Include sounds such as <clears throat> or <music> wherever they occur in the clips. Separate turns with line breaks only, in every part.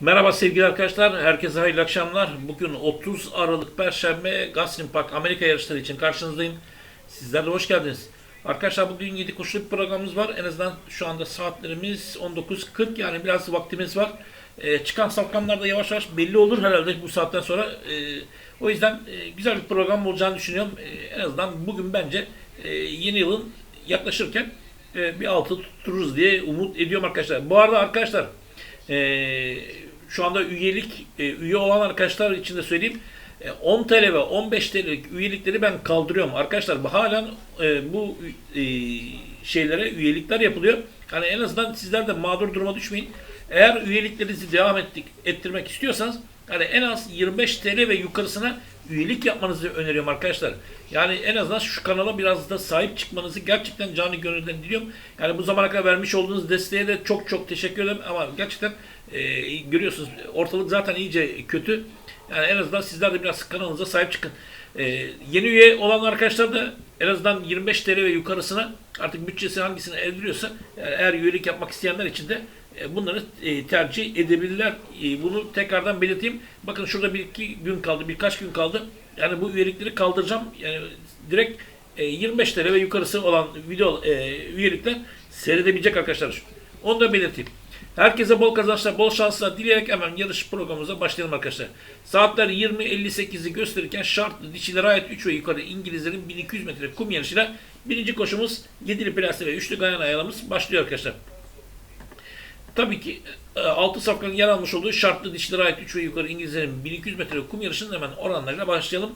Merhaba sevgili arkadaşlar, herkese hayırlı akşamlar. Bugün 30 Aralık Perşembe Gazprom Park Amerika yarışları için karşınızdayım. Sizler de hoş geldiniz. Arkadaşlar bugün 7 koşulu programımız var. En azından şu anda saatlerimiz 19.40 yani biraz vaktimiz var. Ee, çıkan safkanlar da yavaş yavaş belli olur herhalde bu saatten sonra. Ee, o yüzden e, güzel bir program olacağını düşünüyorum. Ee, en azından bugün bence e, yeni yılın yaklaşırken e, bir altı tuttururuz diye umut ediyorum arkadaşlar. Bu arada arkadaşlar e, şu anda üyelik e, üye olan arkadaşlar için de söyleyeyim. E, 10 TL ve 15 TL'lik üyelikleri ben kaldırıyorum. Arkadaşlar halen e, bu e, şeylere üyelikler yapılıyor. Hani en azından sizler de mağdur duruma düşmeyin. Eğer üyeliklerinizi devam ettik, ettirmek istiyorsanız hani en az 25 TL ve yukarısına üyelik yapmanızı öneriyorum arkadaşlar. Yani en azından şu kanala biraz da sahip çıkmanızı gerçekten canı gönülden diliyorum. Yani bu zamana kadar vermiş olduğunuz desteğe de çok çok teşekkür ederim ama gerçekten e, görüyorsunuz ortalık zaten iyice kötü. Yani en azından sizler de biraz kanalınıza sahip çıkın. E, yeni üye olan arkadaşlar da en azından 25 TL ve yukarısına artık bütçesi hangisini eldiriyorsa yani eğer üyelik yapmak isteyenler için de bunları e, tercih edebilirler. E, Bunu tekrardan belirteyim. Bakın şurada bir iki gün kaldı, birkaç gün kaldı. Yani bu üyelikleri kaldıracağım. Yani direkt e, 25 TL ve yukarısı olan video e, üyelikler seyredebilecek arkadaşlar. Onu da belirteyim. Herkese bol kazançlar, bol şanslar dileyerek hemen yarış programımıza başlayalım arkadaşlar. Saatler 20.58'i gösterirken şartlı dişilere ait 3 ve yukarı İngilizlerin 1200 metre kum yarışıyla birinci koşumuz 7'li plase ve 3'lü gayan ayarımız başlıyor arkadaşlar. Tabii ki e, altı safkanın yer almış olduğu şartlı dişlere ait 3 ve yukarı İngilizlerin 1200 metre kum yarışının hemen oranlarıyla başlayalım.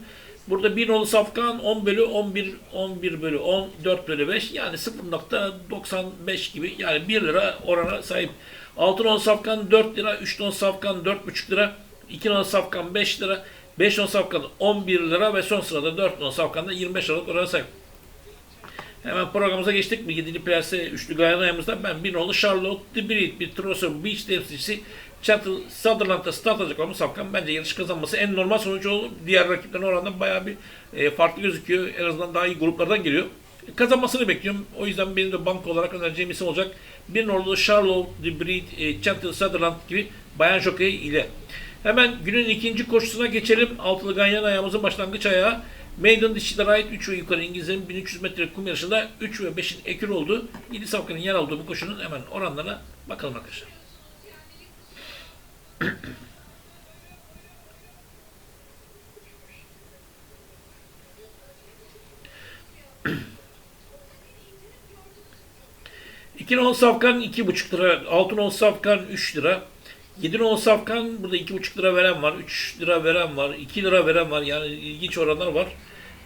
Burada 1 nolu safkan 10 bölü 11, 11 bölü 10, 4 bölü 5 yani 0.95 gibi yani 1 lira orana sahip. 6 nolu safkan 4 lira, 3 nolu safkan 4,5 lira, 2 nolu safkan 5 lira, 5 nolu safkan 11 lira ve son sırada 4 nolu safkan da 25 liralık orana sahip. Hemen programımıza geçtik mi? 7. plase üçlü gayan ayağımızda ben bir nolu Charlotte de Brit, bir Trosso Beach temsilcisi Chattel Sutherland'da start alacak olan Safkan bence yarış kazanması en normal sonucu olur. Diğer rakiplerine oranla bayağı bir e, farklı gözüküyor. En azından daha iyi gruplardan geliyor. E, kazanmasını bekliyorum. O yüzden benim de banka olarak önereceğim isim olacak. Bir nolu Charlotte de Brit, e, Chattel Sutherland gibi bayan jockey ile. Hemen günün ikinci koşusuna geçelim. Altılı ganyan ayağımızın başlangıç ayağı. Maiden dişilere ait 3 ve yukarı İngilizlerin 1300 metre kum yarışında 3 ve 5'in ekür olduğu 7 safkanın yer aldığı bu koşunun hemen oranlarına bakalım arkadaşlar. İki on safkan iki buçuk lira, altın on safkan 3 lira, 7 on safkan burada iki buçuk lira veren var, 3 lira veren var, 2 lira veren var yani ilginç oranlar var.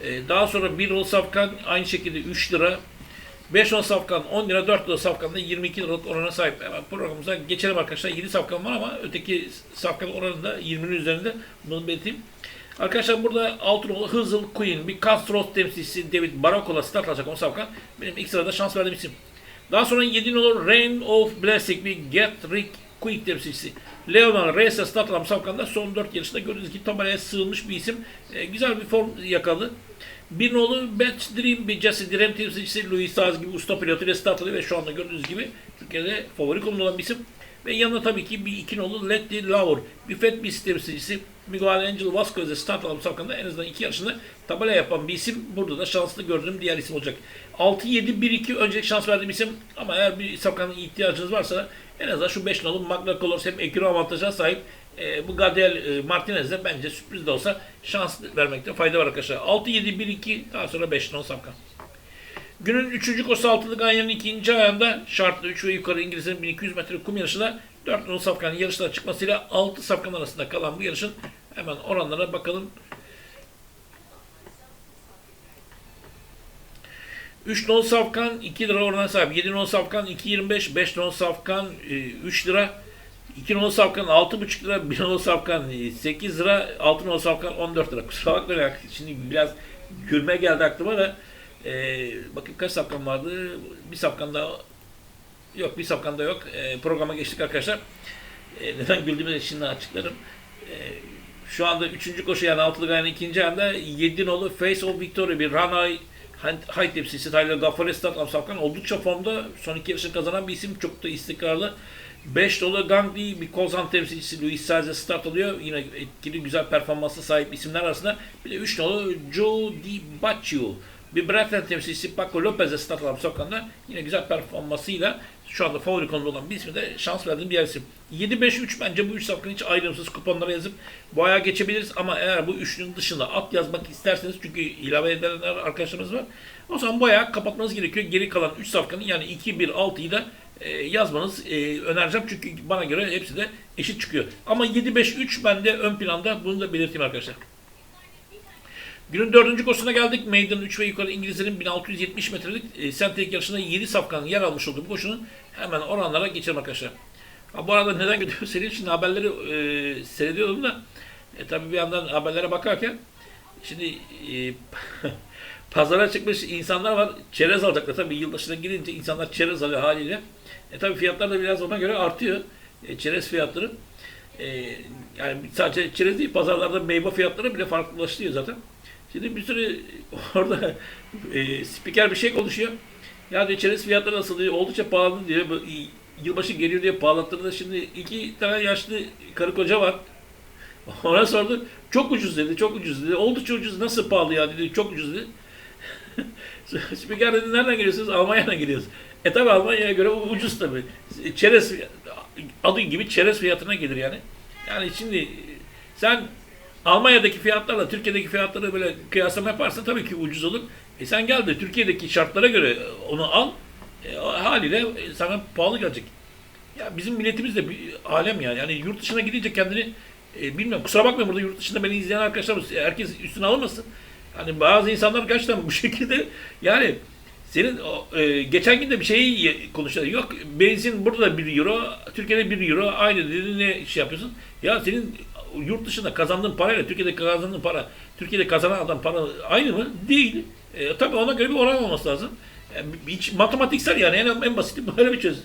Ee, daha sonra 1 on safkan aynı şekilde 3 lira, 5 on safkan 10 lira, 4 lira safkan da 22 liralık orana sahip. Hemen programımıza geçelim arkadaşlar. 7 safkan var ama öteki safkan oranı da 20'nin üzerinde. Bunu belirteyim. Arkadaşlar burada Altınoğlu Hızıl Queen, bir Castros temsilcisi David Barakola start alacak 10 safkan. Benim ilk sırada şans verdiğim isim. Daha sonra 7 olur Rain of Blessing, bir Get Rick Quick temsilcisi. Leonan Reyes'e start alan safkanda son 4 yarışında gördüğünüz gibi tabelaya sığınmış bir isim. E, güzel bir form yakaladı. Bir nolu Dream bir Jesse Dream temsilcisi Louis Saz gibi usta pilotuyla start alıyor ve şu anda gördüğünüz gibi Türkiye'de favori konumda olan bir isim. Ve yanında tabii ki bir iki nolu Letty Lauer, bir Fat Beast temsilcisi Miguel Angel Vasquez'e start alan safkanda en azından iki yarışında tabela yapan bir isim. Burada da şanslı gördüğüm diğer isim olacak. 6-7-1-2 öncelik şans verdiğim isim ama eğer bir safkanın ihtiyacınız varsa en azından şu 5 nolu Magna Colors hem ekran avantajına sahip e, bu Gadiel e, Martinez'de bence sürpriz de olsa şans vermekte fayda var arkadaşlar. 6-7-1-2 daha sonra 5 nolu safkan. Günün 3. koşusu altılı ganyanın ikinci ayağında şartlı 3 ve yukarı İngilizlerin 1200 metre kum yarışında 4 nolu safkanın yarışlara çıkmasıyla 6 safkan arasında kalan bu yarışın hemen oranlara bakalım. 3 non safkan 2 lira orana sahip. 7 non safkan 2.25, 5 non safkan 3 lira. 2 non safkan 6.5 lira, 1 non safkan 8 lira, 6 non safkan 14 lira. Kusura bakmayın şimdi biraz gülme geldi aklıma da. Ee, bakın kaç safkan vardı? Bir safkan da yok, bir safkan da yok. Ee, programa geçtik arkadaşlar. Ee, neden güldüğümü şimdi açıklarım. Ee, şu anda 3. koşu yani altılı gayanın ikinci ayında 7 nolu Face of Victory bir Ranay High temsilcisi Tyler Gaffari Start Safkan oldukça formda son iki yarışını kazanan bir isim. Çok da istikrarlı. 5 dolu Gandhi bir Kozan temsilcisi Luis Saez'e start alıyor. Yine etkili güzel performansa sahip isimler arasında. Bir de 3 dolu Joe Di Baccio. Bir Brighton temsilcisi Paco Lopez'e start alan sokağında yine güzel performansıyla şu anda favori konuda olan bir ismi de şans verdiğim diğer isim. 7-5-3 bence bu 3 safkanı hiç ayrımsız kuponlara yazıp bu ayağa geçebiliriz ama eğer bu üçlünün dışında at yazmak isterseniz çünkü ilave edenler arkadaşlarımız var. O zaman bu ayağı kapatmanız gerekiyor. Geri kalan 3 safkanın yani 2-1-6'yı da e, yazmanız e, önereceğim çünkü bana göre hepsi de eşit çıkıyor. Ama 7-5-3 bende ön planda bunu da belirteyim arkadaşlar. Günün dördüncü koşusuna geldik. Maiden 3 ve yukarı İngilizlerin 1670 metrelik e, sentrik yarışında 7 safkan yer almış olduğu bu koşunun hemen oranlara geçelim arkadaşlar. Ha, bu arada neden gidiyor <laughs> seri şimdi haberleri e, seyrediyordum da e, tabii bir yandan haberlere bakarken şimdi e, <laughs> pazara çıkmış insanlar var. Çerez alacaklar tabii yılbaşına girince insanlar çerez alıyor haliyle. E tabii fiyatlar da biraz ona göre artıyor. E, çerez fiyatları. E, yani sadece çerez değil pazarlarda meyve fiyatları bile farklılaşıyor zaten. Şimdi bir sürü orada e, spiker bir şey konuşuyor. Ya diyor çerez fiyatları nasıl diyor. Oldukça pahalı diyor. Bu, Yılbaşı geliyor diye pahalatları şimdi iki tane yaşlı karı koca var. Ona sordu. Çok ucuz dedi. Çok ucuz dedi. Oldukça ucuz. Nasıl pahalı ya dedi. Çok ucuz dedi. <laughs> Spiker dedi nereden geliyorsunuz? Almanya'dan geliyoruz. E tabi Almanya'ya göre ucuz tabi. Çerez adı gibi çerez fiyatına gelir yani. Yani şimdi sen Almanya'daki fiyatlarla Türkiye'deki fiyatları böyle kıyaslama yaparsan tabii ki ucuz olur. E sen gel de Türkiye'deki şartlara göre onu al. E, haliyle sana pahalı gelecek. Ya bizim milletimiz de bir alem yani. Yani yurt dışına gidince kendini e, bilmiyorum kusura bakmayın burada yurt dışında beni izleyen arkadaşlarımız herkes üstüne almasın. Hani bazı insanlar gerçekten bu <laughs> şekilde yani senin e, geçen gün de bir şeyi konuşuyorlar. Yok benzin burada 1 euro, Türkiye'de 1 euro aynı dediğine şey yapıyorsun. Ya senin yurt dışında kazandığın parayla Türkiye'de kazandığın para, Türkiye'de kazanan adam para aynı mı? Değil. E, tabii ona göre bir oran olması lazım. Yani hiç matematiksel yani en, en basiti <laughs> böyle bir çözüm.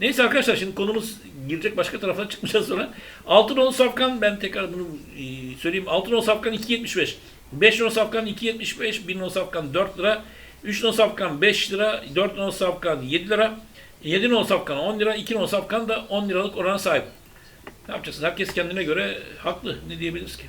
Neyse arkadaşlar şimdi konumuz girecek başka tarafa <laughs> çıkmayacağız sonra. Altın safkan ben tekrar bunu e, söyleyeyim. Altın safkan 2.75. 5 non safkan 2.75. 1 non safkan 4 lira. 3 non safkan 5 lira. 4 non safkan 7 lira. 7 non safkan 10 lira. 2 non safkan da 10 liralık orana sahip. Ne yapacaksın? Herkes kendine göre haklı. Ne diyebiliriz ki?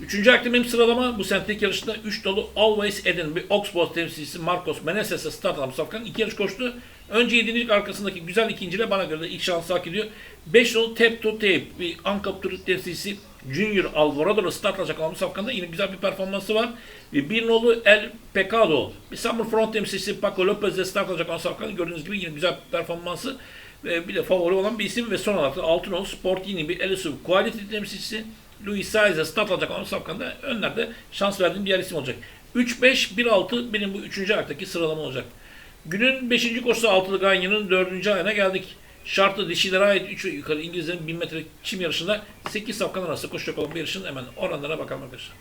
Üçüncü aktimim sıralama bu sentrik yarışında 3 dolu Always Eden bir Oxford temsilcisi Marcos Menezes'e start alan Safkan iki yarış koştu. Önce yedincilik arkasındaki güzel ikinciyle bana göre de ilk şansı hak ediyor. 5 dolu Tap to Tape bir Ankaptur temsilcisi Junior Alvarado'la start alacak olan Safkan'da yine güzel bir performansı var. Bir nolu El Pecado bir Summer Front temsilcisi Paco Lopez'le start alacak olan Safkan'da gördüğünüz gibi yine güzel performansı ve bir de favori olan bir isim ve son olarak da Altınoğlu Sportini bir Elisuf Quality temsilcisi Luis Saez'e start alacak olan Safkan'da önlerde şans verdiğim diğer isim olacak. 3-5-1-6 benim bu üçüncü ayaktaki sıralama olacak. Günün 5. koşusu altılı Ganyan'ın 4. ayına geldik. Şartlı dişilere ait 3 ve yukarı İngilizlerin 1000 metre çim yarışında 8 safkan arasında koşacak olan bir yarışın hemen oranlara bakalım arkadaşlar.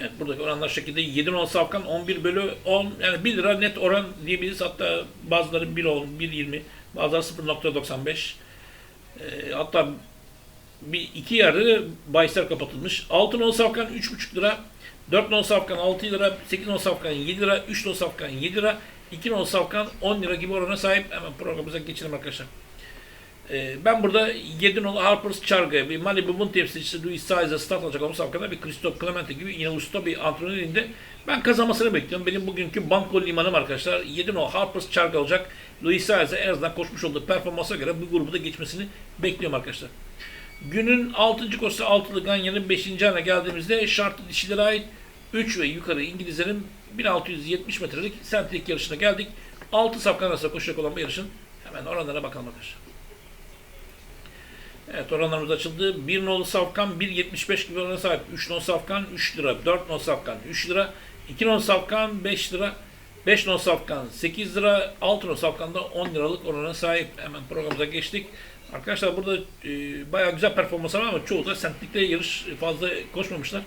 Evet buradaki oranlar şekilde 7 10 safkan 11 bölü 10 yani 1 lira net oran diyebiliriz. Hatta bazıları 1 10, 1.20 bazıları 0.95 e, hatta bir iki de bahisler kapatılmış. 6 10 safkan 3.5 lira 4 10 safkan 6 lira 8 10 safkan 7 lira 3 10 safkan 7 lira 2 10 safkan 10 lira gibi orana sahip. Hemen programımıza geçelim arkadaşlar. Ee, ben burada 7 nolu Harper's Charga, bir Malibu Moon temsilcisi Luis Saez'e start alacak olmuş hakkında bir Christoph Clemente gibi yine usta bir antrenör elinde ben kazanmasını bekliyorum. Benim bugünkü banko limanım arkadaşlar 7 nolu Harper's Charga olacak. Luis Saez'e en azından koşmuş olduğu performansa göre bu grubu da geçmesini bekliyorum arkadaşlar. Günün 6. koşusu altılı Ganyan'ın 5. ana geldiğimizde şartlı dişilere ait 3 ve yukarı İngilizlerin 1670 metrelik sentrik yarışına geldik. 6 safkan arasında koşacak olan bir yarışın hemen oranlara bakalım arkadaşlar. Evet oranlarımız açıldı. 1 nolu safkan 1.75 gibi orana sahip. 3 nolu safkan 3 lira. 4 nolu safkan 3 lira. 2 nolu safkan 5 lira. 5 nolu safkan 8 lira. 6 nolu safkan da 10 liralık orana sahip. Hemen programımıza geçtik. Arkadaşlar burada e, bayağı güzel performanslar var ama çoğu da sentlikte yarış fazla koşmamışlar.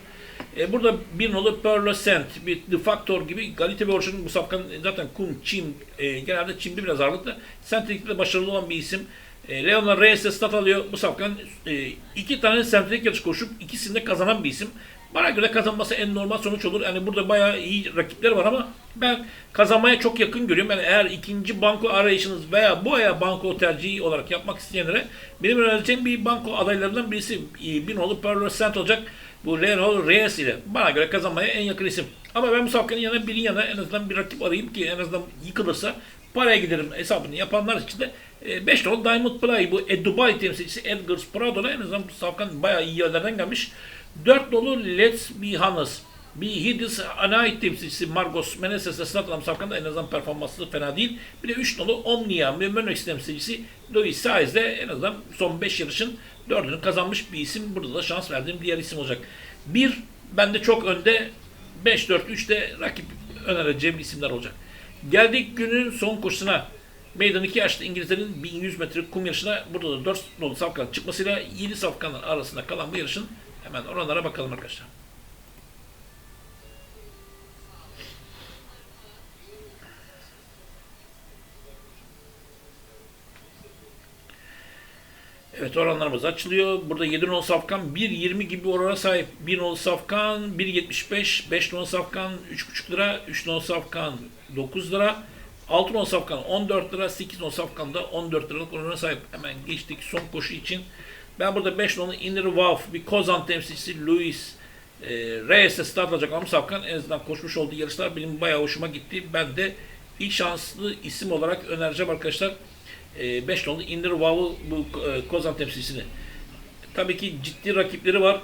E, burada bir nolu Perlo Sent, bir The Factor gibi Galite Orşan'ın bu safkan zaten kum, çim, e, genelde çimde biraz ağırlıklı. Sentlikte başarılı olan bir isim. E, Leonard Reyes'e stat alıyor. Bu safkan e, iki tane sentrik yarış koşup ikisinde kazanan bir isim. Bana göre kazanması en normal sonuç olur. Yani burada bayağı iyi rakipler var ama ben kazanmaya çok yakın görüyorum. Yani eğer ikinci banko arayışınız veya bu aya banko tercihi olarak yapmak isteyenlere benim önereceğim bir banko adaylarından birisi e, Binolu Perlo Cent olacak. Bu Renault Reyes ile bana göre kazanmaya en yakın isim. Ama ben bu safkanın yanına birin yanına en azından bir rakip arayayım ki en azından yıkılırsa paraya giderim hesabını yapanlar için de 5 dolar Diamond Play bu e, Dubai temsilcisi Edgar Prado'la en azından bu safkan bayağı iyi yerlerden gelmiş. 4 dolu Let's Be Honest. Bir Hidis Anait temsilcisi Margos Menezes'e satılan safkanda en azından performansı fena değil. Bir de 3 dolu Omnia ve Mönex temsilcisi Louis Saez de en azından son 5 yarışın 4'ünü kazanmış bir isim. Burada da şans verdiğim diğer isim olacak. Bir, bende çok önde 5-4-3 de rakip önereceğim isimler olacak. Geldik günün son koşusuna. Meydan 2 yaşlı İngilizlerin 1100 metre kum yarışına burada da 4 nolu safkan çıkmasıyla 7 safkanın arasında kalan bu yarışın hemen oranlara bakalım arkadaşlar. Evet oranlarımız açılıyor. Burada 7 nolu safkan 1.20 gibi orana sahip. 1 nolu safkan 1.75, 5 nolu safkan 3.5 lira, 3 nolu safkan 9 lira, 6 nolu safkan 14 lira, 8 nolu safkan da 14 liralık orana sahip. Hemen geçtik son koşu için. Ben burada 5 nolu Inner Wow, bir Kozan temsilcisi Luis e, Reyes'e start alacak ama safkan en azından koşmuş olduğu yarışlar benim bayağı hoşuma gitti. Ben de ilk şanslı isim olarak önereceğim arkadaşlar. 5 nolu Inner Wow'u bu e, Kozan temsilcisini. Tabii ki ciddi rakipleri var.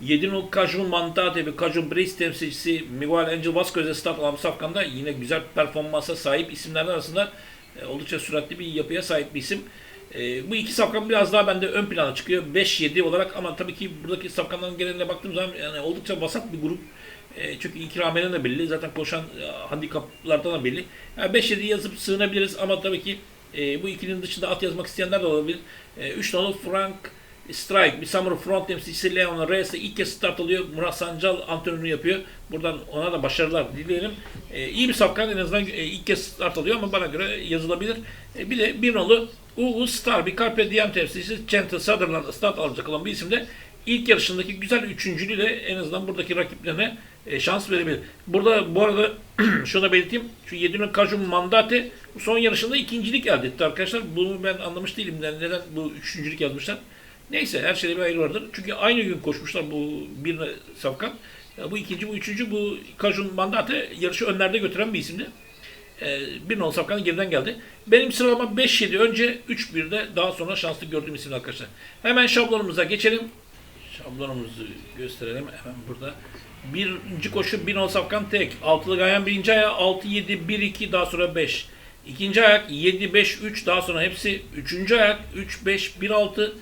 7 nolu Cajun Mantate ve Cajun Brace temsilcisi Miguel Angel Vasquez'e start alan Safkan'da yine güzel performansa sahip isimlerden arasında e, oldukça süratli bir yapıya sahip bir isim. E, bu iki safkan biraz daha bende ön plana çıkıyor. 5-7 olarak ama tabii ki buradaki safkanların geneline baktığım zaman yani oldukça vasat bir grup. E, çünkü ikramiye'den de belli. Zaten koşan e, handikaplardan da belli. Yani 5-7 yazıp sığınabiliriz ama tabii ki bu ikilinin dışında at yazmak isteyenler de olabilir. 3 e, nolu Frank Strike, bir Summer Front temsilcisi Leon Reyes ilk kez start alıyor. Murat Sancal antrenörünü yapıyor. Buradan ona da başarılar dileyelim. E, iyi bir safkan en azından e, ilk kez start alıyor ama bana göre yazılabilir. E, bir de bir nolu Uğur Star, bir Carpe Diem temsilcisi Chantal Sutherland start alacak olan bir isim de ilk yarışındaki güzel üçüncülüğüyle en azından buradaki rakiplerine e, şans verebilir. Burada bu arada <clears throat> şunu da belirteyim. Şu Yedin'in Kajun Mandate son yarışında ikincilik elde etti arkadaşlar. Bunu ben anlamış değilim. Neden bu üçüncülük yazmışlar. Neyse her şeyde bir ayrı vardır. Çünkü aynı gün koşmuşlar bu bir safkan. Bu ikinci, bu üçüncü, bu Kajun Mandate yarışı önlerde götüren bir isimdi. Ee, bir non safkan geriden geldi. Benim sıralama 5-7 önce 3-1'de daha sonra şanslı gördüğüm isim arkadaşlar. Hemen şablonumuza geçelim. Şablonumuzu gösterelim hemen burada. Birinci koşu 1 non safkan tek. Altılı gayen birinci ayağı 6-7-1-2 daha sonra 5. İkinci ayak 7-5-3 daha sonra hepsi. Üçüncü ayak 3-5-1-6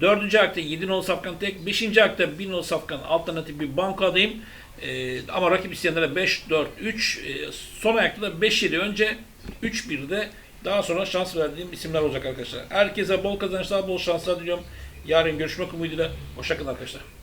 Dördüncü ayakta 7 nol safkan tek. Beşinci ayakta 1 nol safkan alternatif bir bankadayım. Ee, ama rakip isteyenlere 5, 4, 3. Ee, son ayakta da 5, 7 önce 3, 1'de daha sonra şans verdiğim isimler olacak arkadaşlar. Herkese bol kazançlar, bol şanslar diliyorum. Yarın görüşmek umuduyla. Hoşçakalın arkadaşlar.